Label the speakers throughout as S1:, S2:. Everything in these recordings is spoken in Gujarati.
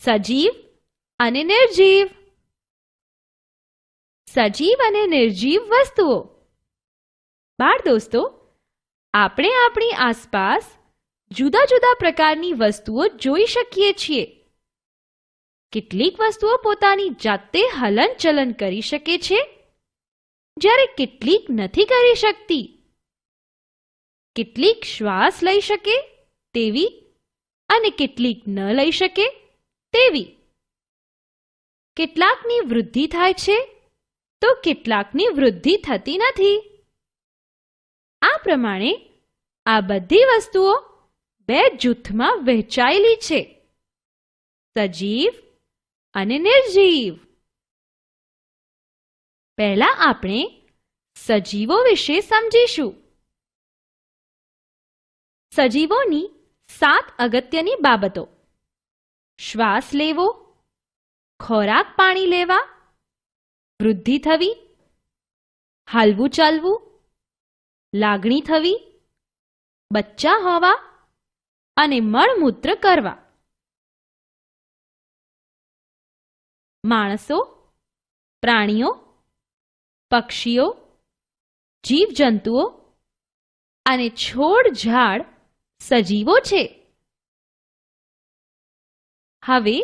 S1: સજીવ અને નિર્જીવ. સજીવ અને નિર્જીવ વસ્તુઓ. બાળ દોસ્તો, આપણે આપણી આસપાસ જુદા જુદા પ્રકારની વસ્તુઓ જોઈ શકીએ છીએ. કેટલીક વસ્તુઓ પોતાની જાતે હલનચલન કરી શકે છે, જ્યારે કેટલીક નથી કરી શકતી. કેટલીક શ્વાસ લઈ શકે તેવી અને કેટલીક ન લઈ શકે. તેવી. કેટલાકની વૃદ્ધિ થાય છે તો કેટલાકની વૃદ્ધિ થતી નથી. આ પ્રમાણે આ બધી વસ્તુઓ બે જૂથમાં વહેંચાયેલી છે. સજીવ અને નિર્જીવ. પહેલા આપણે સજીવો વિશે સમજીશું. સજીવોની સાત અગત્યની બાબતો. શ્વાસ લેવો, ખોરાક પાણી લેવા, વૃદ્ધિ થવી, હાલવું ચાલવું, લાગણી થવી, બચ્ચા હોવા અને મળમૂત્ર કરવા. માણસો, પ્રાણીઓ, પક્ષીઓ, જીવજંતુઓ અને છોડ ઝાડ સજીવો છે. હવે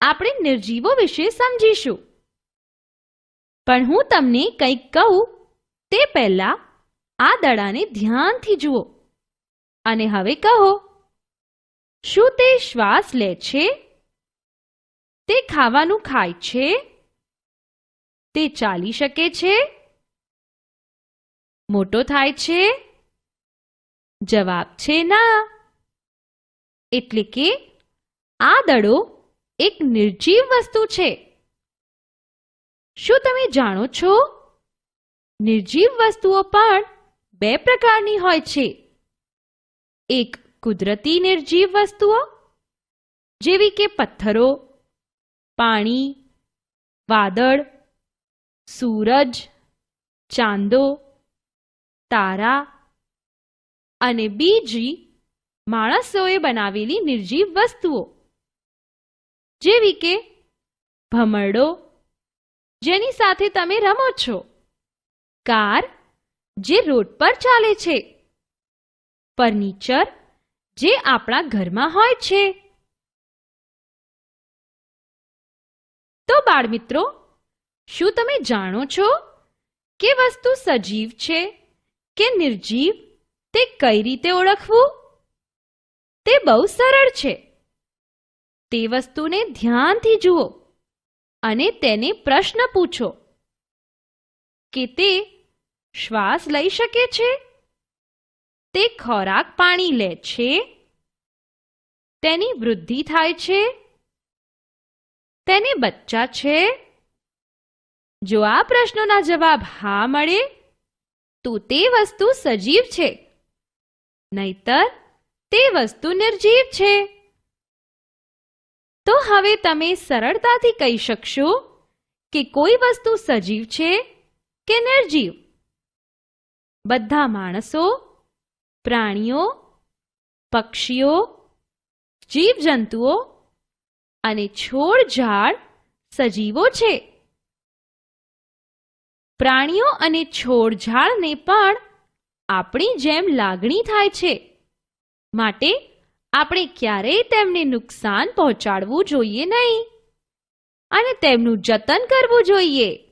S1: આપણે નિર્જીવો વિશે સમજીશું. પણ હું તમને કંઈક કહું, તે પહેલા આ દડાને ધ્યાનથી જુઓ. અને હવે કહો, શું તે શ્વાસ લે છે? તે ખાવાનું ખાય છે? તે ચાલી શકે છે? મોટો થાય છે? જવાબ છે ના. એટલે કે આ દડો એક નિર્જીવ વસ્તુ છે. શું તમે જાણો છો? નિર્જીવ વસ્તુઓ પણ બે પ્રકારની હોય છે. એક કુદરતી નિર્જીવ વસ્તુઓ, જેવી કે પથ્થરો, પાણી, વાદળ, સૂરજ, ચાંદો, તારા અને બીજી માણસોએ બનાવેલી નિર્જીવ વસ્તુઓ. જેવી કે ભમરડો, જેની સાથે તમે રમો છો. કાર, જે રોડ પર ચાલે છે. ફર્નિચર, જે આપણા ઘરમાં હોય છે. તો બાળમિત્રો, શું તમે જાણો છો કે વસ્તુ સજીવ છે કે નિર્જીવ? તે કઈ રીતે ઓળખવું? તે બહુ સરળ છે. તે વસ્તુને ધ્યાનથી જુઓ અને તેને પ્રશ્ન પૂછો કે તે શ્વાસ લઈ શકે છે? તે ખોરાક પાણી લે છે? તેની વૃદ્ધિ થાય છે? તેને બચ્ચા છે? જો આ પ્રશ્નોના જવાબ હા મળે, તો તે વસ્તુ સજીવ છે, નહીતર તે વસ્તુ નિર્જીવ છે. તો હવે તમે સરળતાથી કહી શકશો કે કોઈ વસ્તુ સજીવ છે કે નિર્જીવ? બધા માણસો, પ્રાણીઓ, પક્ષીઓ, જીવજંતુઓ અને છોડ ઝાડ સજીવો છે. પ્રાણીઓ અને છોડ ઝાડને પણ આપણી જેમ લાગણી થાય છે. માટે આપણે ક્યારેય તેમને નુકસાન પહોંચાડવું જોઈએ નહીં. અને તેમનું જતન કરવું જોઈએ.